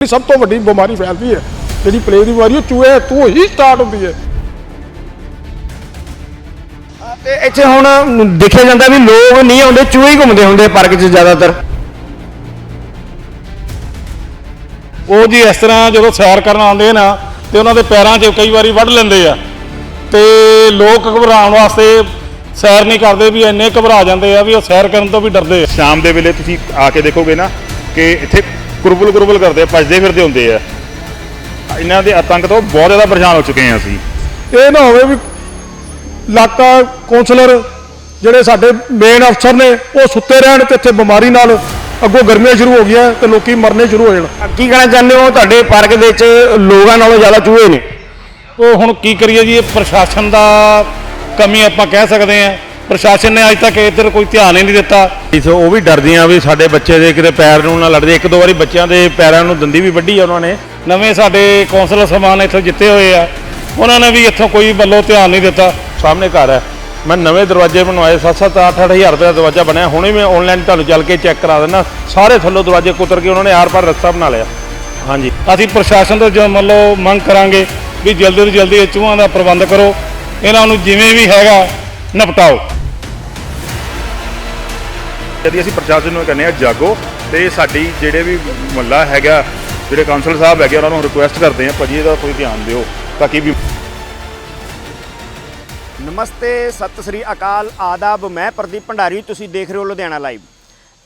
ਸਭ ਤੋਂ ਵੱਡੀ ਬਿਮਾਰੀ ਫੈਲਦੀ ਹੈ। ਜਿਹੜੀ ਪਲੇਗ ਦੀ ਬਿਮਾਰੀ ਉਹ ਚੂਹੇ ਤੋਂ ਹੀ ਸਟਾਰਟ ਹੁੰਦੀ ਹੈ। ਤੇ ਇੱਥੇ ਹੁਣ ਦੇਖਿਆ ਜਾਂਦਾ ਵੀ ਲੋਕ ਨਹੀਂ ਆਉਂਦੇ ਚੂਹੇ ਹੀ ਘੁੰਮਦੇ ਹੁੰਦੇ ਪਾਰਕ 'ਚ ਜ਼ਿਆਦਾਤਰ। ਉਹ ਜੀ ਇਸ ਤਰ੍ਹਾਂ ਜਦੋਂ ਸੈਰ ਕਰਨ ਆਉਂਦੇ ਨਾ ਤੇ ਉਹਨਾਂ ਦੇ ਪੈਰਾਂ 'ਚ ਕਈ ਵਾਰੀ ਵੱਢ ਲੈਂਦੇ ਆ। ਤੇ ਲੋਕ ਘਬਰਾਉਣ ਵਾਸਤੇ ਸੈਰ ਨਹੀਂ ਕਰਦੇ ਵੀ ਇੰਨੇ ਘਬਰਾ ਜਾਂਦੇ ਆ ਵੀ ਉਹ ਸੈਰ ਕਰਨ ਤੋਂ ਵੀ ਡਰਦੇ ਆ। ਸ਼ਾਮ ਦੇ ਵੇਲੇ ਤੁਸੀਂ ਆ ਕੇ ਦੇਖੋਗੇ ਨਾ ਕਿ ਇੱਥੇ ਕੁਰਬਲ ਕੁਰਬਲ ਕਰਦੇ ਆ ਭੱਜਦੇ ਫਿਰਦੇ ਹੁੰਦੇ ਆ। ਇਹਨਾਂ ਦੇ ਆਤੰਕ ਤੋਂ ਬਹੁਤ ਜ਼ਿਆਦਾ ਪਰੇਸ਼ਾਨ ਹੋ ਚੁੱਕੇ ਆ ਅਸੀਂ। ਇਹ ਨਾ ਹੋਵੇ ਵੀ ਇਲਾਕਾ ਕੌਂਸਲਰ ਜਿਹੜੇ ਸਾਡੇ ਮੇਨ ਅਫਸਰ ਨੇ ਉਹ ਸੁੱਤੇ ਰਹਿਣ ਤੇ ਇੱਥੇ ਬਿਮਾਰੀ ਨਾਲ ਅੱਗੋਂ ਗਰਮੀਆਂ ਸ਼ੁਰੂ ਹੋ ਗਈਆਂ ਤੇ ਲੋਕੀ ਮਰਨੇ ਸ਼ੁਰੂ ਹੋ ਜਾਣ। ਕੀ ਕਹਿਣਾ ਚਾਹੁੰਦੇ ਹੋ? ਤੁਹਾਡੇ ਪਾਰਕ ਦੇ ਵਿੱਚ ਲੋਕਾਂ ਨਾਲੋਂ ਜ਼ਿਆਦਾ ਚੂਹੇ ਨੇ। ਉਹ ਹੁਣ ਕੀ ਕਰੀਏ ਜੀ ਇਹ ਪ੍ਰਸ਼ਾਸਨ ਦਾ ਕਮੀ ਆਪਾਂ ਕਹਿ ਸਕਦੇ ਆ। ਪ੍ਰਸ਼ਾਸਨ ਨੇ ਅੱਜ ਤੱਕ ਇੱਧਰ ਕੋਈ ਧਿਆਨ ਹੀ ਨਹੀਂ ਦਿੱਤਾ। ਇਸ ਉਹ ਵੀ ਡਰਦੀਆਂ ਵੀ ਸਾਡੇ ਬੱਚੇ ਦੇ ਕਿਤੇ ਪੈਰ ਨੂੰ ਨਾ ਲੜਦੇ। ਇੱਕ ਦੋ ਵਾਰੀ ਬੱਚਿਆਂ ਦੇ ਪੈਰਾਂ ਨੂੰ ਦੰਦੀ ਵੀ ਵੱਢੀ ਆ ਉਹਨਾਂ ਨੇ। ਨਵੇਂ ਸਾਡੇ ਕੌਂਸਲਰ ਸਮਾਨ ਇੱਥੋਂ ਜਿੱਤੇ ਹੋਏ ਆ। ਉਹਨਾਂ ਨੇ ਵੀ ਇੱਥੋਂ ਕੋਈ ਵੱਲੋਂ ਧਿਆਨ ਨਹੀਂ ਦਿੱਤਾ। ਸਾਹਮਣੇ ਘਰ ਹੈ। ਮੈਂ ਨਵੇਂ ਦਰਵਾਜ਼ੇ ਬਣਵਾਏ 7-7 8-8000 ਰੁਪਏ ਦਾ ਦਰਵਾਜ਼ਾ ਬਣਿਆ। ਹੁਣੇ ਮੈਂ ਆਨਲਾਈਨ ਤੁਹਾਨੂੰ ਚੱਲ ਕੇ ਚੈੱਕ ਕਰਾ ਦਿੰਦਾ। ਸਾਰੇ ਥੱਲੋਂ ਦਰਵਾਜ਼ੇ ਕੁਤਰ ਕੇ ਉਹਨਾਂ ਨੇ ਆਰ-ਪਾਰ ਰਸਤਾ ਬਣਾ ਲਿਆ। ਹਾਂਜੀ। ਅਸੀਂ ਪ੍ਰਸ਼ਾਸਨ ਤੋਂ ਜੋ ਮੰਨ ਲਓ ਮੰਗ ਕਰਾਂਗੇ ਵੀ ਜਲਦੀ ਤੋਂ ਜਲਦੀ ਇਹ ਚੂਹਾਂ ਦਾ ਪ੍ਰਬੰਧ ਕਰੋ। ਇਹਨਾਂ ਨੂੰ ਜਿਵੇਂ ਵੀ ਹੈਗਾ ਨਿਪਟਾਓ। ਜਦ ਅਸੀਂ ਪ੍ਰਸ਼ਾਸਨ ਨੂੰ ਕਹਿੰਦੇ ਆ ਜਾਗੋ ਤੇ ਸਾਡੀ ਜਿਹੜੇ ਵੀ ਮੁਹੱਲਾ ਹੈਗਾ, ਜਿਹੜੇ ਕਾਉਂਸਲਰ ਸਾਹਿਬ ਹੈਗੇ, ਉਹਨਾਂ ਨੂੰ ਰਿਕੁਐਸਟ ਕਰਦੇ ਆ ਭਾਜੀ ਇਹਦਾ ਕੋਈ ਧਿਆਨ ਦਿਓ ਤਾਂ ਕਿ ਵੀ ਨਮਸਤੇ, ਸਤਿ ਸ੍ਰੀ ਅਕਾਲ, ਆਦਾਬ, ਮੈਂ ਪ੍ਰਦੀਪ ਭੰਡਾਰੀ, ਤੁਸੀਂ ਦੇਖ ਰਹੇ ਹੋ ਲੁਧਿਆਣਾ ਲਾਈਵ।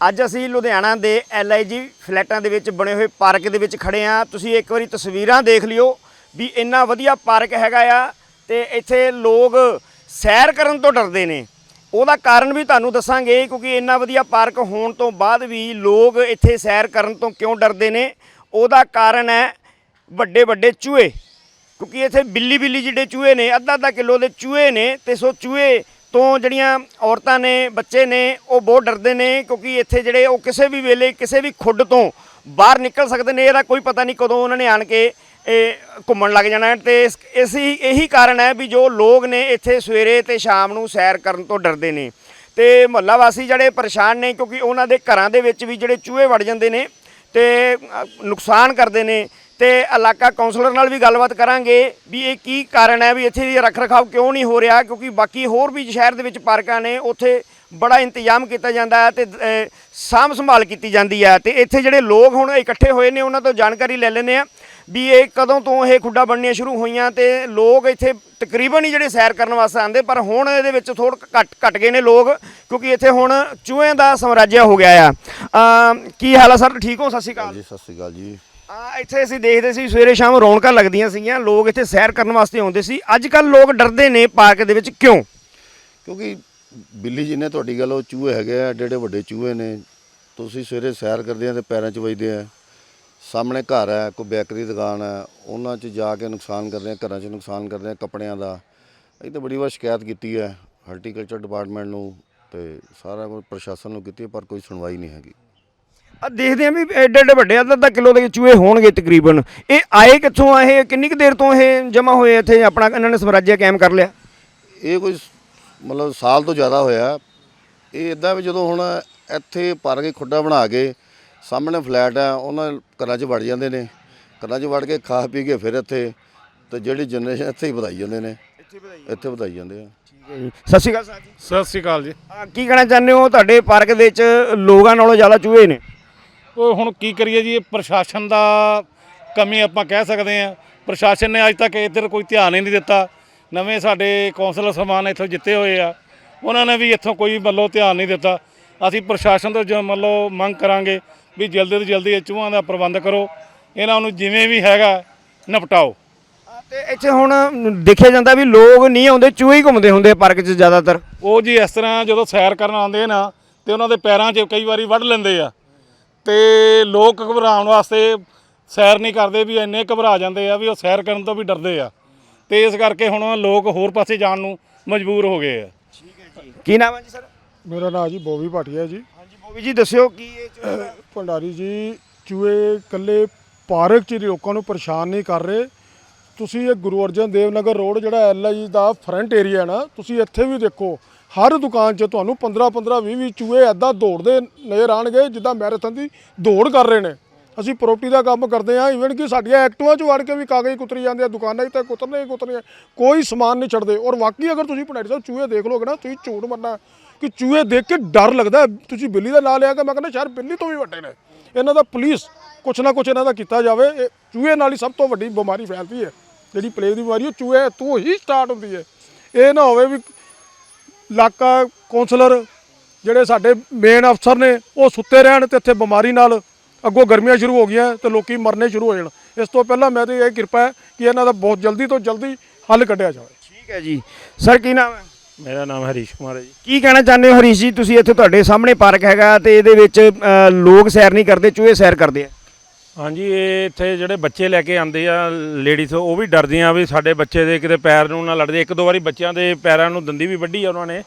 ਅੱਜ ਅਸੀਂ ਲੁਧਿਆਣਾ ਦੇ ਐਲਆਈਜੀ ਫਲੈਟਾਂ ਦੇ ਵਿੱਚ ਬਣੇ ਹੋਏ ਪਾਰਕ ਦੇ ਵਿੱਚ ਖੜੇ ਆ ਤੁਸੀਂ ਇੱਕ ਵਾਰੀ ਤਸਵੀਰਾਂ ਦੇਖ ਲਿਓ ਵੀ ਇੰਨਾ ਵਧੀਆ ਪਾਰਕ ਹੈਗਾ ਆ ਤੇ ਇੱਥੇ ਲੋਕ ਸੈਰ ਕਰਨ ਤੋਂ ਡਰਦੇ ਨੇ। ਉਹਦਾ ਕਾਰਨ ਵੀ ਤੁਹਾਨੂੰ ਦੱਸਾਂਗੇ, ਕਿਉਂਕਿ ਇੰਨਾ ਵਧੀਆ ਪਾਰਕ ਹੋਣ ਤੋਂ ਬਾਅਦ ਵੀ ਲੋਕ ਇੱਥੇ ਸੈਰ ਕਰਨ ਤੋਂ ਕਿਉਂ ਡਰਦੇ ਨੇ? ਉਹਦਾ ਕਾਰਨ ਹੈ ਵੱਡੇ ਵੱਡੇ ਚੂਹੇ। ਕਿਉਂਕਿ ਇੱਥੇ ਬਿੱਲੀ ਬਿੱਲੀ ਜਿਹੜੇ ਚੂਹੇ ਨੇ ਅੱਧਾ ਅੱਧਾ ਕਿਲੋ ਦੇ ਚੂਹੇ ਨੇ, ਤੇ ਸੋ ਚੂਹੇ ਤੋਂ ਜਿਹੜੀਆਂ ਔਰਤਾਂ ਨੇ, ਬੱਚੇ ਨੇ, ਉਹ ਬਹੁਤ ਡਰਦੇ ਨੇ, ਕਿਉਂਕਿ ਇੱਥੇ ਜਿਹੜੇ ਉਹ ਕਿਸੇ ਵੀ ਵੇਲੇ ਕਿਸੇ ਵੀ ਖੁੱਡ ਤੋਂ ਬਾਹਰ ਨਿਕਲ ਸਕਦੇ ਨੇ, ਇਹਦਾ ਕੋਈ ਪਤਾ ਨਹੀਂ ਕਦੋਂ ਉਹਨਾਂ ਨੇ ਆਣ ਕੇ ਇਹ ਘੁੰਮਣ ਲੱਗ ਜਾਣਾ ਹੈ ਤੇ ਇਸ ਇਸੀ ਇਹੀ ਕਾਰਨ ਹੈ ਵੀ ਜੋ ਲੋਕ ਨੇ ਇੱਥੇ ਸਵੇਰੇ ਤੇ ਸ਼ਾਮ ਨੂੰ ਸੈਰ ਕਰਨ ਤੋਂ ਡਰਦੇ ਨੇ। ਤੇ ਮੁਹੱਲਾ ਵਾਸੀ ਜਿਹੜੇ ਪਰੇਸ਼ਾਨ ਨੇ ਕਿਉਂਕਿ ਉਹਨਾਂ ਦੇ ਘਰਾਂ ਦੇ ਵਿੱਚ ਵੀ ਜਿਹੜੇ ਚੂਹੇ ਵੜ ਜਾਂਦੇ ਨੇ ਤੇ ਨੁਕਸਾਨ ਕਰਦੇ ਨੇ। ਤੇ ਇਲਾਕਾ ਕਾਉਂਸਲਰ ਨਾਲ ਵੀ ਗੱਲਬਾਤ ਕਰਾਂਗੇ ਵੀ ਇਹ ਕੀ ਕਾਰਨ ਹੈ ਵੀ ਇੱਥੇ ਦੀ ਰੱਖ ਰਖਾਵ ਕਿਉਂ ਨਹੀਂ ਹੋ ਰਿਹਾ ਕਿਉਂਕਿ ਬਾਕੀ ਹੋਰ ਵੀ ਸ਼ਹਿਰ ਦੇ ਵਿੱਚ ਪਾਰਕਾਂ ਨੇ, ਉੱਥੇ ਬੜਾ ਇੰਤਜ਼ਾਮ ਕੀਤਾ ਜਾਂਦਾ ਹੈ ਤੇ ਸਾਂਭ ਸੰਭਾਲ ਕੀਤੀ ਜਾਂਦੀ ਹੈ। ਤੇ ਇੱਥੇ ਜਿਹੜੇ ਲੋਕ ਹੁਣ ਇਕੱਠੇ ਹੋਏ ਨੇ ਉਹਨਾਂ ਤੋਂ ਜਾਣਕਾਰੀ ਲੈ ਲੈਂਦੇ ਆ ਵੀ ਇਹ ਕਦੋਂ ਤੋਂ ਇਹ ਖੁੱਡਾ ਬਣਨੀਆਂ ਸ਼ੁਰੂ ਹੋਈਆਂ ਤੇ ਲੋਕ ਇੱਥੇ ਤਕਰੀਬਨ ਹੀ ਜਿਹੜੇ ਸੈਰ ਕਰਨ ਵਾਸਤੇ ਆਉਂਦੇ ਪਰ ਹੁਣ ਇਹਦੇ ਵਿੱਚ ਥੋੜਾ ਘਟ ਘਟ ਗਏ ਨੇ ਲੋਕ ਕਿਉਂਕਿ ਇੱਥੇ ਹੁਣ ਚੂਹਿਆਂ ਦਾ ਸਮਰਾਜਿਆ ਹੋ ਗਿਆ ਆ। ਕੀ ਹਾਲ ਆ ਸਰ? ਠੀਕ ਹੋ? ਸਤਿ ਸ਼੍ਰੀ ਅਕਾਲ। ਜੀ ਸਤਿ ਸ਼੍ਰੀ ਅਕਾਲ ਜੀ। ਆ ਇੱਥੇ ਅਸੀਂ ਦੇਖਦੇ ਸੀ ਸਵੇਰੇ ਸ਼ਾਮ ਰੌਣਕਾਂ ਲੱਗਦੀਆਂ ਸੀਗੀਆਂ ਲੋਕ ਇੱਥੇ ਸੈਰ ਕਰਨ ਵਾਸਤੇ ਆਉਂਦੇ ਸੀ। ਅੱਜ ਕੱਲ ਲੋਕ ਡਰਦੇ ਨੇ ਪਾਰਕ ਦੇ ਵਿੱਚ ਕਿਉਂ? ਕਿਉਂਕਿ ਬਿੱਲੀ ਜੀ ਨੇ ਤੁਹਾਡੀ ਗੱਲ ਉਹ ਚੂਹੇ ਹੈਗੇ ਆ ਏਡੇ ਵੱਡੇ ਚੂਹੇ ਨੇ। ਤੁਸੀਂ ਸਵੇਰੇ ਸੈਰ ਕਰਦੇ ਆ ਤੇ ਪੈਰਾਂ 'ਚ ਵੱਜਦੇ ਆ। ਸਾਹਮਣੇ ਘਰ ਹੈ ਕੋਈ ਬੇਕਰੀ ਦੁਕਾਨ ਹੈ ਉਹਨਾਂ 'ਚ ਜਾ ਕੇ ਨੁਕਸਾਨ ਕਰਦੇ ਆ ਘਰਾਂ 'ਚ ਨੁਕਸਾਨ ਕਰਦੇ ਆ ਕੱਪੜਿਆਂ ਦਾ। ਅਸੀਂ ਤਾਂ ਬੜੀ ਵਾਰ ਸ਼ਿਕਾਇਤ ਕੀਤੀ ਹੈ ਹਾਰਟੀਕਲਚਰ ਡਿਪਾਰਟਮੈਂਟ ਨੂੰ ਤੇ ਸਾਰਾ ਕੁਝ ਪ੍ਰਸ਼ਾਸਨ ਨੂੰ ਕੀਤੀ ਹੈ, ਪਰ ਕੋਈ ਸੁਣਵਾਈ ਨਹੀਂ ਹੈਗੀ। ਆ ਦੇਖਦੇ ਆ ਵੀ ਐਡੇ ਐਡੇ ਵੱਡੇ ਅੱਧਾ ਅੱਧਾ ਕਿਲੋ ਦੇ ਚੂਹੇ ਹੋਣਗੇ ਤਕਰੀਬਨ। ਇਹ ਆਏ ਕਿੱਥੋਂ ਆ ਇਹ? ਕਿੰਨੀ ਕੁ ਦੇਰ ਤੋਂ ਇਹ ਜਮਾ ਹੋਏ ਇੱਥੇ? ਆਪਣਾ ਇਹਨਾਂ ਨੇ ਸਮਰਾਜਿਆ ਕਾਇਮ ਕਰ ਲਿਆ। ਇਹ ਕੋਈ ਸ- ਮਤਲਬ ਸਾਲ ਤੋਂ ਜ਼ਿਆਦਾ ਹੋਇਆ। ਇਹ ਇਦਾਂ ਵੀ ਜਦੋਂ ਹੁਣ ਇੱਥੇ ਪਾਰਕ ਖੁੱਡਾ ਬਣਾ ਕੇ ਸਾਹਮਣੇ ਫਲੈਟ ਹੈ ਉਹਨਾਂ ਘਰਾਂ 'ਚ ਵੜ ਜਾਂਦੇ ਨੇ। ਘਰਾਂ 'ਚ ਵੜ ਕੇ ਖਾ ਪੀ ਕੇ ਫਿਰ ਇੱਥੇ ਤੇ ਜਿਹੜੀ ਜਨਰੇਸ਼ਨ ਇੱਥੇ ਹੀ ਵਧਾਈ ਜਾਂਦੇ ਨੇ। ਇੱਥੇ ਵਧਾਈ ਜਾਂਦੇ ਆ। ਸਤਿ ਸ਼੍ਰੀ ਅਕਾਲ ਸਰ ਜੀ। ਸਤਿ ਸ੍ਰੀ ਅਕਾਲ ਜੀ। ਆ, ਕੀ ਕਹਿਣਾ ਚਾਹੁੰਦੇ ਹੋ? ਤੁਹਾਡੇ ਪਾਰਕ ਦੇ ਵਿੱਚ ਲੋਕਾਂ ਨਾਲੋਂ ਜ਼ਿਆਦਾ ਚੂਹੇ ਨੇ। ਉਹ ਹੁਣ ਕੀ ਕਰੀਏ ਜੀ ਇਹ ਪ੍ਰਸ਼ਾਸਨ ਦਾ ਕਮੀ ਆਪਾਂ ਕਹਿ ਸਕਦੇ ਆ ਪ੍ਰਸ਼ਾਸਨ ਨੇ ਅੱਜ ਤੱਕ ਇੱਧਰ ਕੋਈ ਧਿਆਨ ਹੀ ਨਹੀਂ ਦਿੱਤਾ। ਨਵੇਂ ਸਾਡੇ ਕੌਂਸਲਰ ਸਮਾਨ ਇੱਥੋਂ ਜਿੱਤੇ ਹੋਏ ਆ। ਉਹਨਾਂ ਨੇ ਵੀ ਇੱਥੋਂ ਕੋਈ ਵੱਲੋਂ ਧਿਆਨ ਨਹੀਂ ਦਿੱਤਾ। ਅਸੀਂ ਪ੍ਰਸ਼ਾਸਨ ਤੋਂ ਜੋ ਮੰਨ ਲਓ ਮੰਗ ਕਰਾਂਗੇ। ਵੀ ਜਲਦੀ ਤੋਂ ਜਲਦੀ ਇਹ ਚੂਹਾਂ ਦਾ ਪ੍ਰਬੰਧ ਕਰੋ। ਇਹਨਾਂ ਨੂੰ ਜਿਵੇਂ ਵੀ ਹੈਗਾ ਨਿਪਟਾਓ। ਤੇ ਇੱਥੇ ਹੁਣ ਦੇਖਿਆ ਜਾਂਦਾ ਵੀ ਲੋਕ ਨਹੀਂ ਆਉਂਦੇ ਚੂਹੇ ਹੀ ਘੁੰਮਦੇ ਹੁੰਦੇ ਪਾਰਕ 'ਚ ਜ਼ਿਆਦਾਤਰ। ਉਹ ਜੀ ਇਸ ਤਰ੍ਹਾਂ ਜਦੋਂ ਸੈਰ ਕਰਨ ਆਉਂਦੇ ਨਾ ਤੇ ਉਹਨਾਂ ਦੇ ਪੈਰਾਂ 'ਚ ਕਈ ਵਾਰੀ ਵੱਢ ਲੈਂਦੇ ਆ। ਤੇ ਲੋਕ ਘਬਰਾਉਣ ਵਾਸਤੇ ਸੈਰ ਨਹੀਂ ਕਰਦੇ ਵੀ ਇੰਨੇ ਘਬਰਾ ਜਾਂਦੇ ਆ ਵੀ ਉਹ ਸੈਰ ਕਰਨ ਤੋਂ ਵੀ ਡਰਦੇ ਆ। ਤੇ ਇਸ ਕਰਕੇ ਹੁਣ ਲੋਕ ਹੋਰ ਪਾਸੇ ਜਾਣ ਨੂੰ ਮਜਬੂਰ ਹੋ ਗਏ ਆ। ਕੀ ਨਾਮ ਹੈ ਜੀ ਸਰ? ਮੇਰਾ ਨਾਮ ਜੀ ਬੋਬੀ ਭਾਟੀਆ ਜੀ। ਹਾਂਜੀ ਬੋਬੀ ਜੀ, ਦੱਸਿਓ ਕੀ ਇਹ ਚੂਹੇ- ਭੰਡਾਰੀ ਜੀ, ਚੂਹੇ ਇਕੱਲੇ ਪਾਰਕ 'ਚ ਹੀ ਲੋਕਾਂ ਨੂੰ ਪਰੇਸ਼ਾਨ ਨਹੀਂ ਕਰ ਰਹੇ। ਤੁਸੀਂ ਇਹ ਗੁਰੂ ਅਰਜਨ ਦੇਵ ਨਗਰ ਰੋਡ, ਜਿਹੜਾ ਐਲਆਈ ਦਾ ਫਰੰਟ ਏਰੀਆ ਹੈ ਨਾ, ਤੁਸੀਂ ਇੱਥੇ ਵੀ ਦੇਖੋ, ਹਰ ਦੁਕਾਨ 'ਚ ਤੁਹਾਨੂੰ 15 15 20 20 ਚੂਹੇ ਐਦਾਂ ਦੌੜਦੇ ਨਜ਼ਰ ਆਣਗੇ ਜਿੱਦਾਂ ਮੈਰਾਥਨ ਦੀ ਦੌੜ ਕਰ ਰਹੇ ਨੇ। ਅਸੀਂ ਪ੍ਰੋਪਰਟੀ ਦਾ ਕੰਮ ਕਰਦੇ ਆ ਇਵਨ ਕਿ ਸਾਡੀਆਂ ਐਕਟਿਵਾ 'ਚ ਵੜ ਕੇ ਵੀ ਕਾਗਜ਼ ਕੁਤਰੀ ਜਾਂਦੇ ਆ, ਦੁਕਾਨਾਂ 'ਚ ਤਾਂ ਕੁਤਰਨੇ ਹੀ ਕੁਤਰਨੇ ਕੋਈ ਸਮਾਨ ਨਹੀਂ ਛੱਡਦੇ। ਔਰ ਵਾਕਈ ਅਗਰ ਤੁਸੀਂ ਭੰਡਾਰੀ ਸਾਹਿਬ ਚੂਹੇ ਦੇਖ ਲੋਗੇ ਨਾ, ਤੁਸੀਂ ਝੂਠ ਮੰਨਣਾ ਕਿ ਚੂਹੇ ਦੇਖ ਕੇ ਡਰ ਲੱਗਦਾ ਤੁਸੀਂ ਬਿੱਲੀ ਦਾ ਨਾਂ ਲਿਆ ਕਿ ਮੈਂ ਕਹਿੰਦਾ ਸ਼ਾਇਦ ਬਿੱਲੀ ਤੋਂ ਵੀ ਵੱਡੇ ਨੇ। ਇਹਨਾਂ ਦਾ ਪੁਲਿਸ ਕੁਛ ਨਾ ਕੁਛ ਇਹਨਾਂ ਦਾ ਕੀਤਾ ਜਾਵੇ। ਇਹ ਚੂਹੇ ਨਾਲ ਹੀ ਸਭ ਤੋਂ ਵੱਡੀ ਬਿਮਾਰੀ ਫੈਲਦੀ ਹੈ। ਜਿਹੜੀ ਪਲੇਗ ਦੀ ਬਿਮਾਰੀ ਉਹ ਚੂਹੇ ਤੋਂ ਹੀ ਸਟਾਰਟ ਹੁੰਦੀ ਹੈ। ਇਹ ਨਾ ਹੋਵੇ ਵੀ ਇਲਾਕਾ ਕੌਂਸਲਰ ਜਿਹੜੇ ਸਾਡੇ ਮੇਨ ਅਫਸਰ ਨੇ, ਉਹ ਸੁੱਤੇ ਰਹਿਣ ਤੇ ਇੱਥੇ ਬਿਮਾਰੀ ਨਾਲ ਅੱਗੋਂ ਗਰਮੀਆਂ ਸ਼ੁਰੂ ਹੋ ਗਈਆਂ ਤੇ ਲੋਕੀ ਮਰਨੇ ਸ਼ੁਰੂ ਹੋ ਜਾਣ। ਇਸ ਤੋਂ ਪਹਿਲਾਂ ਮੈਂ ਤੇ ਇਹ ਕਿਰਪਾ ਹੈ ਕਿ ਇਹਨਾਂ ਦਾ ਬਹੁਤ ਜਲਦੀ ਤੋਂ ਜਲਦੀ ਹੱਲ ਕੱਢਿਆ ਜਾਵੇ। ਠੀਕ ਹੈ ਜੀ। ਸਰ, ਕੀ ਨਾਮ ਹੈ? ਮੇਰਾ ਨਾਮ ਹਰੀਸ਼ ਕੁਮਾਰ ਹੈ ਜੀ। ਕੀ ਕਹਿਣਾ ਚਾਹੁੰਦੇ ਹੋ ਹਰੀਸ਼ ਜੀ? ਤੁਸੀਂ ਇੱਥੇ ਤੁਹਾਡੇ ਸਾਹਮਣੇ ਪਾਰਕ ਹੈਗਾ ਤੇ ਇਹਦੇ ਵਿੱਚ ਅ, ਲੋਕ ਸੈਰ ਨਹੀਂ ਕਰਦੇ ਚੂਹੇ ਸੈਰ ਕਰਦੇ ਆ। ਹਾਂਜੀ ਇਹ ਇੱਥੇ ਜਿਹੜੇ ਬੱਚੇ ਲੈ ਕੇ ਆਉਂਦੇ ਆ ਲੇਡੀਜ਼ ਉਹ ਵੀ ਡਰਦੀਆਂ ਵੀ ਸਾਡੇ ਬੱਚੇ ਦੇ ਕਿਤੇ ਪੈਰ ਨੂੰ ਨਾ ਲੜਦੇ। ਇੱਕ ਦੋ ਵਾਰੀ ਬੱਚਿਆਂ ਦੇ ਪੈਰਾਂ ਨੂੰ ਦੰਦੀ ਵੀ ਵੱਢੀ ਆ ਉਹਨਾਂ ਨੇ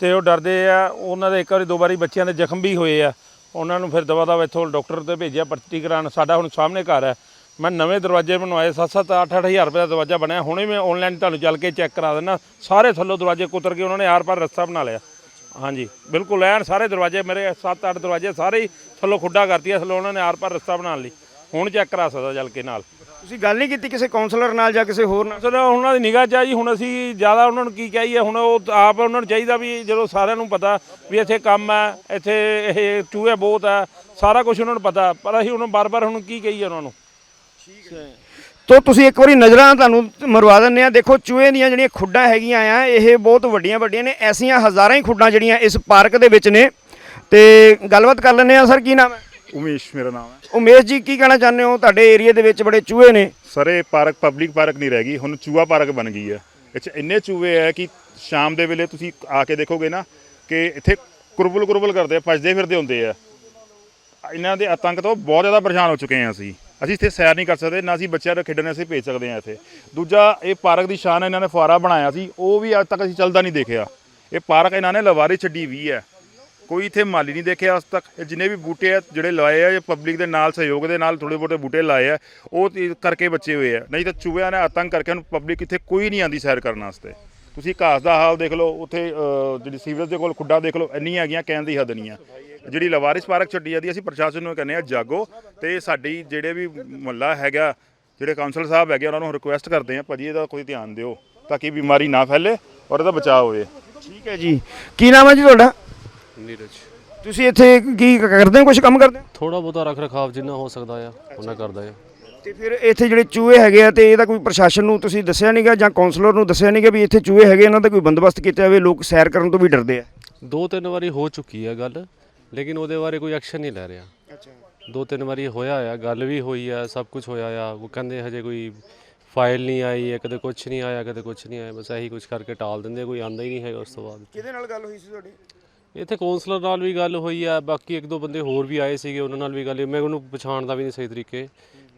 ਤੇ ਉਹ ਡਰਦੇ ਆ। ਉਹਨਾਂ ਦੇ ਇੱਕ ਵਾਰੀ ਦੋ ਵਾਰੀ ਬੱਚਿਆਂ ਦੇ ਜ਼ਖਮ ਵੀ ਹੋਏ ਆ। ਉਹਨਾਂ ਨੂੰ ਫਿਰ ਦਵਾ ਦਵਾ ਇੱਥੋਂ ਡਾਕਟਰ ਤੇ ਭੇਜਿਆ ਭਰਤੀ ਕਰਾਉਣ। ਸਾਡਾ ਹੁਣ ਸਾਹਮਣੇ ਘਰ ਹੈ। ਮੈਂ ਨਵੇਂ ਦਰਵਾਜ਼ੇ ਬਣਵਾਏ 7-7 8-8 ਹਜ਼ਾਰ ਰੁਪਏ ਦਾ ਦਰਵਾਜ਼ਾ ਬਣਿਆ। ਹੁਣੇ ਮੈਂ ਆਨਲਾਈਨ ਤੁਹਾਨੂੰ ਚੱਲ ਕੇ ਚੈੱਕ ਕਰਾ ਦਿੰਦਾ। ਸਾਰੇ ਥੱਲੋਂ ਦਰਵਾਜ਼ੇ ਕੁਤਰ ਕੇ ਉਹਨਾਂ ਨੇ ਆਰ ਪਾਰ ਰਸਤਾ ਬਣਾ ਲਿਆ। ਹਾਂਜੀ ਬਿਲਕੁਲ ਐਨ ਸਾਰੇ ਦਰਵਾਜ਼ੇ ਮੇਰੇ 7-8 ਦਰਵਾਜ਼ੇ ਸਾਰੇ ਹੀ ਥੱਲੋਂ ਖੁੱਡਾ ਕਰਤੀਆ ਥੱਲੋਂ ਉਹਨਾਂ ਨੇ ਆਰ ਪਾਰ ਰਸਤਾ ਬਣਾ ਲਈ। ਹੁਣ ਚੈੱਕ ਕਰਾ ਸਕਦਾ ਚੱਲ ਕੇ ਨਾਲ। ਤੁਸੀਂ ਗੱਲ ਨਹੀਂ ਕੀਤੀ ਕਿਸੇ ਕਾਉਂਸਲਰ ਨਾਲ ਜਾਂ ਕਿਸੇ ਹੋਰ ਨਾਲ? ਸਰ ਉਹਨਾਂ ਦੀ ਨਿਗਾਹ ਚ ਆ ਜੀ ਹੁਣ ਅਸੀਂ ਜ਼ਿਆਦਾ ਉਹਨਾਂ ਨੂੰ ਕੀ ਕਹੀਏ ਹੁਣ ਉਹ ਆਪ ਉਹਨਾਂ ਨੂੰ ਚਾਹੀਦਾ ਵੀ ਜਦੋਂ ਸਾਰਿਆਂ ਨੂੰ ਪਤਾ ਵੀ ਇੱਥੇ ਕੰਮ ਹੈ ਇੱਥੇ ਇਹ ਚੂਹੇ ਬਹੁਤ ਹੈ ਸਾਰਾ ਕੁਝ ਉਹਨਾਂ ਨੂੰ ਪਤਾ। ਪਰ ਅਸੀਂ ਉਹਨਾਂ ਬਾਰ-ਬਾਰ ਹੁਣ ਕੀ ਕਹੀਏ ਉਹਨਾਂ ਨੂੰ? ਤੋ ਤੁਸੀਂ ਇੱਕ ਵਾਰੀ ਨਜ਼ਰਾਂ ਤੁਹਾਨੂੰ ਮਰਵਾ ਦਿੰਦੇ ਆ ਦੇਖੋ ਚੂਹੇ ਦੀਆਂ ਜਿਹੜੀਆਂ ਖੁੱਡਾਂ ਹੈਗੀਆਂ ਆ ਇਹ ਬਹੁਤ ਵੱਡੀਆਂ ਵੱਡੀਆਂ ਨੇ। ਐਸੀਆਂ ਹਜ਼ਾਰਾਂ ਹੀ ਖੁੱਡਾਂ ਜਿਹੜੀਆਂ ਇਸ ਪਾਰਕ ਦੇ ਵਿੱਚ ਨੇ। ਤੇ ਗੱਲਬਾਤ ਕਰ ਲੈਂਦੇ ਆ ਸਰ ਕੀ ਨਾਮ ਹੈ? ਉਮੇਸ਼ ਮੇਰਾ ਨਾਮ ਹੈ। ਉਮੇਸ਼ ਜੀ ਕੀ ਕਹਿਣਾ ਚਾਹੁੰਦੇ ਹੋ? ਤੁਹਾਡੇ ਏਰੀਆ ਦੇ ਵਿੱਚ ਬੜੇ ਚੂਹੇ ਨੇ। ਸਰ ਇਹ ਪਾਰਕ ਪਬਲਿਕ ਪਾਰਕ ਨਹੀਂ ਰਹਿ ਗਈ। ਹੁਣ ਚੂਹਾ ਪਾਰਕ ਬਣ ਗਈ ਹੈ। 'ਚ ਇੰਨੇ ਚੂਹੇ ਹੈ ਕਿ ਸ਼ਾਮ ਦੇ ਵੇਲੇ ਤੁਸੀਂ ਆ ਕੇ ਦੇਖੋਗੇ ਨਾ ਕਿ ਇੱਥੇ ਕੁਰਬਲ ਕੁਰਬਲ ਕਰਦੇ ਆ ਭੱਜਦੇ ਫਿਰਦੇ ਹੁੰਦੇ ਆ। ਇਹਨਾਂ ਦੇ ਆਤੰਕ ਤੋਂ ਬਹੁਤ ਜ਼ਿਆਦਾ ਪਰੇਸ਼ਾਨ ਹੋ ਚੁੱਕੇ ਹਾਂ ਅਸੀਂ। ਅਸੀਂ ਇੱਥੇ ਸੈਰ ਨਹੀਂ ਕਰ ਸਕਦੇ, ਨਾ ਅਸੀਂ ਬੱਚਿਆਂ ਨੂੰ ਖੇਡਣ ਅਸੀਂ ਭੇਜ ਸਕਦੇ ਹਾਂ ਇੱਥੇ। ਦੂਜਾ, ਇਹ ਪਾਰਕ ਦੀ ਸ਼ਾਨ ਇਹਨਾਂ ਨੇ ਫੁਆਰਾ ਬਣਾਇਆ ਸੀ, ਉਹ ਵੀ ਅੱਜ ਤੱਕ ਅਸੀਂ ਚੱਲਦਾ ਨਹੀਂ ਦੇਖਿਆ। ਇਹ ਪਾਰਕ ਇਹਨਾਂ ਨੇ ਲਵਾਰੀ ਛੱਡੀ ਵੀ ਹੈ। ਕੋਈ ਇੱਥੇ ਮਾਲੀ ਨਹੀਂ ਦੇਖਿਆ ਅੱਜ ਤੱਕ। ਇਹ ਜਿੰਨੇ ਵੀ ਬੂਟੇ ਆ, ਜਿਹੜੇ ਲਾਏ ਆ, ਇਹ ਪਬਲਿਕ ਦੇ ਨਾਲ, ਸਹਿਯੋਗ ਦੇ ਨਾਲ ਥੋੜੇ ਬਹੁਤੇ ਬੂਟੇ ਲਾਏ ਆ, ਉਹ ਕਰਕੇ ਬੱਚੇ ਹੋਏ ਆ। ਨਹੀਂ ਤਾਂ ਚੂਹਿਆਂ ਨੇ ਆਤੰਕ ਕਰਕੇ ਹੁਣ ਪਬਲਿਕ ਇੱਥੇ ਕੋਈ ਨਹੀਂ ਆਂਦੀ ਸੈਰ ਕਰਨ ਵਾਸਤੇ। ਤੁਸੀਂ ਘਾਸ ਦਾ ਹਾਲ ਦੇਖ ਲਓ, ਉੱਥੇ ਜਿਹੜੀ ਸੀਵਰੇਜ ਦੇ ਕੋਲ ਖੁੱਡਾ ਦੇਖ ਲਓ, ਇੰਨੀਆਂ ਹੈਗੀਆਂ, ਕਹਿਣ ਦੀ ਹੱਦ ਨਹੀਂ ਆ। ਜਿਹੜੀ ਲਵਾਰਿਸ ਪਾਰਕ ਛੱਡੀ ਜਾਂਦੀ ਅਸੀਂ ਪ੍ਰਸ਼ਾਸਨ ਨੂੰ ਕਹਿੰਦੇ ਆ ਜਾਗੋ ਤੇ ਸਾਡੀ ਜਿਹੜੇ ਵੀ ਮੁਹੱਲਾ ਹੈਗਾ ਜਿਹੜੇ ਕਾਉਂਸਲ ਸਾਹਿਬ ਹੈਗੇ ਉਹਨਾਂ ਨੂੰ ਰਿਕੁਐਸਟ ਕਰਦੇ ਆ ਭਾਜੀ ਇਹਦਾ ਕੋਈ ਧਿਆਨ ਦਿਓ ਤਾਂ ਕਿ ਬਿਮਾਰੀ ਨਾ ਫੈਲੇ ਔਰ ਇਹਦਾ ਬਚਾਅ ਹੋਵੇ। ਠੀਕ ਹੈ ਜੀ। ਕੀ ਨਾਮ ਹੈ ਜੀ ਤੁਹਾਡਾ? ਨੀਰਜ। ਤੁਸੀਂ ਇੱਥੇ ਕੀ ਕਰਦੇ ਹੋ ਕੁਝ ਕੰਮ ਕਰਦੇ ਹੋ? ਥੋੜਾ ਬਹੁਤਾ ਰੱਖ ਰਖਾਵ ਜਿੰਨਾ ਹੋ ਸਕਦਾ ਆ ਉਹਨਾਂ ਕਰਦਾ ਆ। ਤੇ ਫਿਰ ਇੱਥੇ ਜਿਹੜੇ ਚੂਹੇ ਹੈਗੇ ਆ ਤੇ ਇਹਦਾ ਕੋਈ ਪ੍ਰਸ਼ਾਸਨ ਨੂੰ ਤੁਸੀਂ ਦੱਸਿਆ ਨਹੀਂਗਾ ਜਾਂ ਕਾਉਂਸਲਰ ਨੂੰ ਦੱਸਿਆ ਨਹੀਂਗਾ ਵੀ ਇੱਥੇ ਚੂਹੇ ਹੈਗੇ ਇਹਨਾਂ ਦਾ ਕੋਈ ਬੰਦੋਬਸਤ ਕੀਤਾ ਜਾਵੇ ਲੋਕ ਸੈਰ ਕਰਨ ਤੋਂ ਵੀ ਡਰਦੇ ਆ? ਦੋ ਤਿੰਨ ਵਾਰੀ ਹੋ ਚੁੱਕੀ ਆ ਗੱਲ। ਲੇਕਿਨ ਉਹਦੇ ਬਾਰੇ ਕੋਈ ਐਕਸ਼ਨ ਨਹੀਂ ਲੈ ਰਿਹਾ। ਅੱਛਾ। ਦੋ ਤਿੰਨ ਵਾਰੀ ਹੋਇਆ ਆ ਗੱਲ ਵੀ ਹੋਈ ਆ ਸਭ ਕੁਝ ਹੋਇਆ ਆ। ਉਹ ਕਹਿੰਦੇ ਹਜੇ ਕੋਈ ਫਾਈਲ ਨਹੀਂ ਆਈ ਹੈ ਕਦੇ ਕੁਝ ਨਹੀਂ ਆਇਆ ਕਦੇ ਕੁਝ ਨਹੀਂ ਆਇਆ ਬਸ ਇਹੀ ਕੁਝ ਕਰਕੇ ਟਾਲ ਦਿੰਦੇ ਕੋਈ ਆਂਦਾ ਹੀ ਨਹੀਂ ਹੈਗਾ ਉਸ ਤੋਂ ਬਾਅਦ। ਕਿਹਦੇ ਨਾਲ ਗੱਲ ਹੋਈ ਸੀ ਤੁਹਾਡੀ? ਇੱਥੇ ਕਾਉਂਸਲਰ ਨਾਲ ਵੀ ਗੱਲ ਹੋਈ ਆ ਬਾਕੀ ਇੱਕ ਦੋ ਬੰਦੇ ਹੋਰ ਵੀ ਆਏ ਸੀਗੇ ਉਹਨਾਂ ਨਾਲ ਵੀ ਗੱਲ ਹੋਈ। ਮੈਂ ਉਹਨੂੰ ਪਛਾਣਦਾ ਵੀ ਨਹੀਂ ਸਹੀ ਤਰੀਕੇ।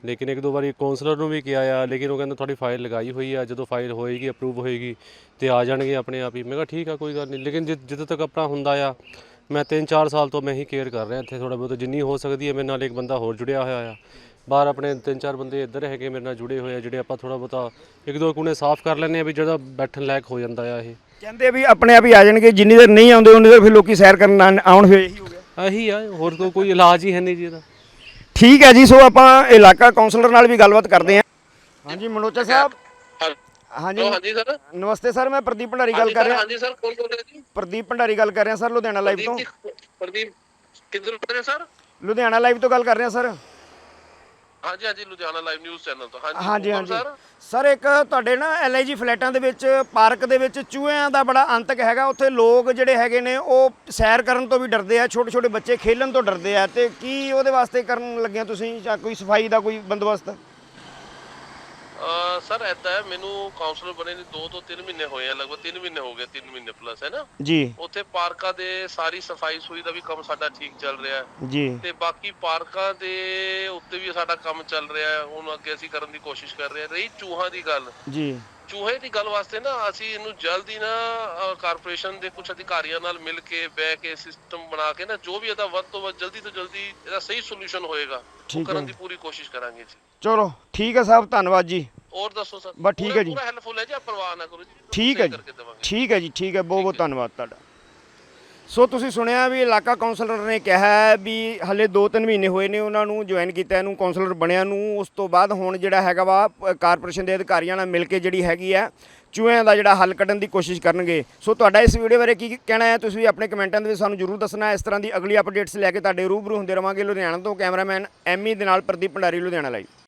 ਲੇਕਿਨ ਇੱਕ ਦੋ ਵਾਰੀ ਕਾਉਂਸਲਰ ਨੂੰ ਵੀ ਕਿਹਾ ਆ ਲੇਕਿਨ ਉਹ ਕਹਿੰਦਾ ਤੁਹਾਡੀ ਫਾਈਲ ਲਗਾਈ ਹੋਈ ਆ ਜਦੋਂ ਫਾਈਲ ਹੋਏਗੀ ਅਪਰੂਵ ਹੋਏਗੀ ਤੇ ਆ ਜਾਣਗੇ ਆਪਣੇ ਆਪ ਹੀ। ਮੈਂ ਕਿਹਾ ਠੀਕ ਆ ਕੋਈ ਗੱਲ ਨਹੀਂ। ਲੇਕਿਨ ਜਿ- ਜਿੱਦੋਂ ਤੱਕ ਆਪਣਾ ਹੁੰਦਾ ਆ ਮੈਂ 3-4 ਸਾਲ ਤੋਂ ਮੈਂ ਹੀ ਕੇਅਰ ਕਰ ਰਿਹਾ ਇੱਥੇ ਥੋੜਾ ਬਹੁਤ ਜਿੰਨੀ ਹੋ ਸਕਦੀ ਹੈ ਮੇਰੇ ਨਾਲ ਇੱਕ ਬੰਦਾ ਹੋਰ ਜੁੜਿਆ ਹੋਇਆ ਆ। ਬਾਹਰ ਆਪਣੇ ਤਿੰਨ ਚਾਰ ਬੰਦੇ ਇੱਧਰ ਹੈਗੇ ਮੇਰੇ ਨਾਲ ਜੁੜੇ ਹੋਏ ਆ ਜਿਹੜੇ ਆਪਾਂ ਥੋੜਾ ਬਹੁਤਾ ਇੱਕ ਦੋ ਕੋਨੇ ਸਾਫ਼ ਕਰ ਲੈਂਦੇ ਆ ਵੀ ਜਿਹੜਾ ਬੈਠਣ ਲਾਇਕ ਹੋ ਜਾਂਦਾ ਆ ਇਹ। ਕਹਿੰਦੇ ਵੀ ਆਪਣੇ ਆਪ ਹੀ ਆ ਜਾਣਗੇ ਜਿੰਨੀ ਦੇਰ ਨਹੀਂ ਆਉਂਦੇ ਉਨੀ ਦੇਰ ਫਿਰ ਲੋਕੀ ਸੈਰ ਕਰਨ ਆਉਣ ਫਿਰ ਇਹੀ ਹੋ ਗਿਆ। ਇਹੀ ਆ ਹੋਰ ਤਾਂ ਕੋਈ ਇਲਾਜ ਹੀ ਹੈ ਨਹੀਂ ਜੀ ਇਹਦਾ। ਠੀਕ ਹੈ ਜੀ ਸੋ ਆਪਾਂ ਇਲਾਕਾ ਕਾਉਂਸਲਰ ਨਾਲ ਵੀ ਗੱਲਬਾਤ ਕਰਦੇ ਹਾਂ। ਹਾਂਜੀ ਮਨੋਚਾ ਸਾਹਿਬ ਹਾਂਜੀ। ਹਾਂਜੀ ਸਰ। ਨਮਸਤੇ ਸਰ ਮੈਂ ਪ੍ਰਦੀਪ ਭੰਡਾਰੀ ਗੱਲ ਕਰ ਰਿਹਾ। ਹਾਂਜੀ ਸਰ ਕੌਣ ਬੋਲ ਰਿਹਾ ਜੀ? ਪ੍ਰਦੀਪ ਭੰਡਾਰੀ ਗੱਲ ਕਰ ਰਿਹਾ ਸਰ ਲੁਧਿਆਣਾ ਲਾਈਵ ਤੋਂ। ਪ੍ਰਦੀਪ ਕਿੱਧਰ ਬੋਲ ਰਹੇ ਸਰ? ਲੁਧਿਆਣਾ ਲਾਈਵ ਤੋਂ ਗੱਲ ਕਰ ਰਿਹਾ ਸਰ। ਹਾਂਜੀ ਹਾਂਜੀ ਲੁਧਿਆਣਾ ਲਾਈਵ ਨਿਊਜ਼ ਚੈਨਲ ਤੋਂ। ਹਾਂਜੀ ਹਾਂਜੀ ਹਾਂਜੀ। ਸਰ? ਸਰ ਇੱਕ ਤੁਹਾਡੇ ਨਾ ਐਲਆਈਜੀ ਫਲੈਟਾਂ ਦੇ ਵਿੱਚ ਪਾਰਕ ਦੇ ਵਿੱਚ ਚੂਹਿਆਂ ਦਾ ਬੜਾ ਅੰਤਕ ਹੈਗਾ। ਉੱਥੇ ਲੋਕ ਜਿਹੜੇ ਹੈਗੇ ਨੇ ਉਹ ਸੈਰ ਕਰਨ ਤੋਂ ਵੀ ਡਰਦੇ ਆ ਛੋਟੇ ਛੋਟੇ ਬੱਚੇ ਖੇਲਣ ਤੋਂ ਡਰਦੇ ਆ। ਤੇ ਕੀ ਉਹਦੇ ਵਾਸਤੇ ਕਰਨ ਲੱਗਿਆ ਤੁਸੀਂ? ਜਾਂ ਕੋਈ ਸਫ਼ਾਈ ਦਾ ਕੋਈ ਬੰਦੋਬਸਤ? ਸਰ ਐਦਾਂ ਹੈ ਮੈਨੂੰ ਕਾਉਂਸਲਰ ਬਣੇ ਨੇ 2 ਤੋਂ 3 ਮਹੀਨੇ ਹੋਏ ਆ ਲਗਭਗ 3 ਮਹੀਨੇ ਹੋ ਗਏ 3 ਮਹੀਨੇ ਪਲੱਸ ਹੈ ਨਾ? ਜੀ। ਉੱਥੇ ਪਾਰਕਾਂ ਦੇ ਸਾਰੀ ਸਫ਼ਾਈ ਸੂਈ ਦਾ ਵੀ ਕੰਮ ਸਾਡਾ ਠੀਕ ਚੱਲ ਰਿਹਾ ਹੈ। ਜੀ। ਤੇ ਬਾਕੀ ਪਾਰਕਾਂ ਦੇ ਉੱਤੇ ਵੀ ਸਾਡਾ ਕੰਮ ਚੱਲ ਰਿਹਾ ਹੈ ਹੁਣ ਅੱਗੇ ਅਸੀਂ ਕਰਨ ਦੀ ਕੋਸ਼ਿਸ਼ ਕਰ ਰਹੇ ਹਾਂ। ਰਹੀ ਚੂਹਾਂ ਦੀ ਗੱਲ। ਜੀ। ਚੂਹੇ ਦੀ ਗੱਲ ਵਾਸਤੇ ਨਾ ਅਸੀਂ ਇਹਨੂੰ ਜਲਦੀ ਨਾ ਕਾਰਪੋਰੇਸ਼ਨ ਦੇ ਕੁਝ ਅਧਿਕਾਰੀਆਂ ਨਾਲ ਮਿਲ ਕੇ ਬਹਿ ਕੇ ਸਿਸਟਮ ਬਣਾ ਕੇ ਨਾ ਜੋ ਵੀ ਇਹਦਾ ਵੱਧ ਤੋਂ ਵੱਧ ਜਲਦੀ ਤੋਂ ਜਲਦੀ ਇਹਦਾ ਸਹੀ ਸੋਲੂਸ਼ਨ ਹੋਏਗਾ ਉਹ। ਕਰਨ ਦੀ ਪੂਰੀ ਕੋਸ਼ਿਸ਼ ਕਰਾਂਗੇ ਜੀ। ਚਲੋ ਠੀਕ ਹੈ ਸਾਹਿਬ ਧੰਨਵਾਦ ਜੀ। ਹੋਰ ਦੱਸੋ ਸਰ? ਬਸ ਠੀਕ ਹੈ ਜੀ। ਪੂਰਾ ਹੈਲਪਫੁਲ ਹੈ ਜੀ ਪਰਵਾਹ ਨਾ ਕਰੋ ਜੀ। ਠੀਕ ਹੈ ਜੀ। ਠੀਕ ਹੈ ਜੀ ਠੀਕ ਹੈ। ਬਹੁਤ ਬਹੁਤ ਧੰਨਵਾਦ ਤੁਹਾਡਾ। ਸੋ ਤੁਸੀਂ ਸੁਣਿਆ ਵੀ ਇਲਾਕਾ ਕਾਉਂਸਲਰ ਨੇ ਕਿਹਾ ਵੀ ਹਲੇ 2-3 ਮਹੀਨੇ ਹੋਏ ਨੇ ਉਹਨਾਂ ਨੂੰ ਜੁਆਇਨ ਕੀਤਾ ਇਹਨੂੰ ਕਾਉਂਸਲਰ ਬਣਿਆ ਨੂੰ। ਉਸ ਤੋਂ ਬਾਅਦ ਹੁਣ ਜਿਹੜਾ ਹੈਗਾ ਵਾ ਕਾਰਪੋਰੇਸ਼ਨ ਦੇ ਅਧਿਕਾਰੀਆਂ ਨਾਲ ਮਿਲ ਕੇ ਜਿਹੜੀ ਹੈਗੀ ਆ, ਚੂਹਿਆਂ ਦਾ ਜਿਹੜਾ ਹੱਲ ਕੱਢਣ ਦੀ ਕੋਸ਼ਿਸ਼ ਕਰਨਗੇ। ਸੋ ਤੁਹਾਡਾ ਇਸ ਵੀਡੀਓ ਬਾਰੇ ਕੀ ਕਹਿਣਾ ਹੈ? ਤੁਸੀਂ ਵੀ ਆਪਣੇ ਕਮੈਂਟਾਂ ਦੇ ਵਿੱਚ ਸਾਨੂੰ ਜਰੂਰ ਦੱਸਣਾ ਇਸ ਤਰ੍ਹਾਂ ਦੀ ਅਗਲੀ ਅਪਡੇਟਸ ਲੈ ਕੇ ਤੁਹਾਡੇ ਰੂਬਰੂ ਹੁੰਦੇ ਰਵਾਂਗੇ ਲੁਧਿਆਣਾ ਤੋਂ ਕੈਮਰਾਮੈਨ ਐਮੀ ਦੇ ਨਾਲ ਪ੍ਰਦੀਪ ਭੰਡਾਰੀ, ਲੁਧਿਆਣਾ ਲਈ